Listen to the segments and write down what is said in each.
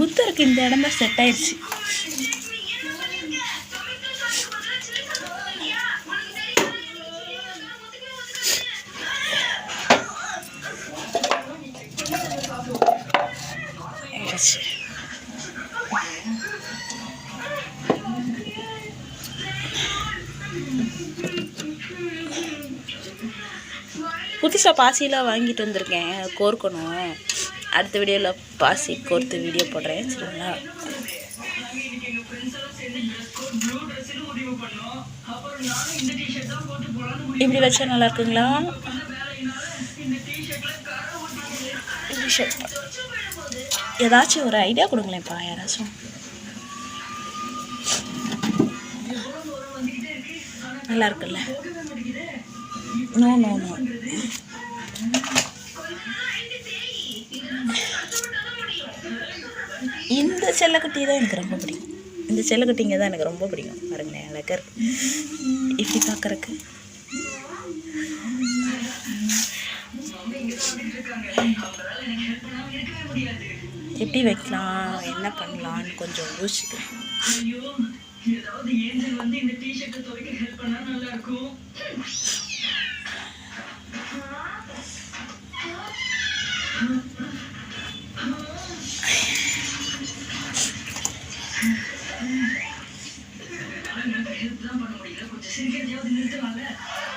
புத்தருக்கு இந்த இடம் தான் செட் ஆயிடுச்சு. புதுசாக பாசிலாம் வாங்கிட்டு வந்திருக்கேன். கோர்க்கணும். அடுத்த வீடியோவில் பாசி கோர்த்து வீடியோ போடுறேன் சரிங்களா? இப்படி வச்சா நல்லா இருக்குங்களா? ஏதாச்சும் ஒரு ஐடியா கொடுங்களேன்ப்பா யாராச்சும். நல்லா இருக்குல்ல? நோ நோ நோ இந்த செல்லக்கட்டி தான் எனக்கு ரொம்ப பிடிக்கும். இந்த செல்லக்கட்டிங்க தான் எனக்கு ரொம்ப பிடிக்கும். பாருங்களேன் அழகாக இருக்கு. இப்படி பார்க்கறக்கு எப்படி வைக்கலாம் என்ன பண்ணலான்னு கொஞ்சம் யோசிக்கிறேன்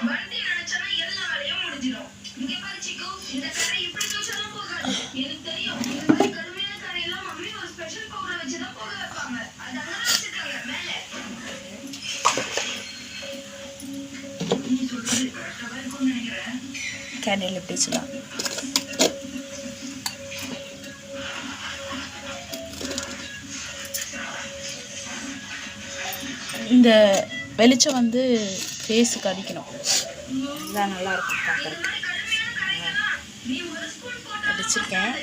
வண்டி நினைச்சானா எல்லா வேலையும் முடிஞ்சிடும் இங்க பாரு சிக்கு இந்த கரை இப்படி தூச்சாலும் போகாது எனக்கு தெரியும் இந்த மாதிரி கடுமையான கரையெல்லாம் மம்மி ஒரு ஸ்பெஷல் பவுடர் வச்சுதான் போக வைப்பாங்க அது அங்க வச்சிருக்காங்க மேல நீ சொல்றது இருக்கும்னு நினைக்கிறேன் கேண்டில் எப்படி சொல்லலாம் இந்த வெளிச்சம் வந்து ஃபேஸுக்கு அடிக்கணும். இதான் நல்லா இருக்கும் பார்க்குறதுக்கு. அடிச்சிருக்கேன்.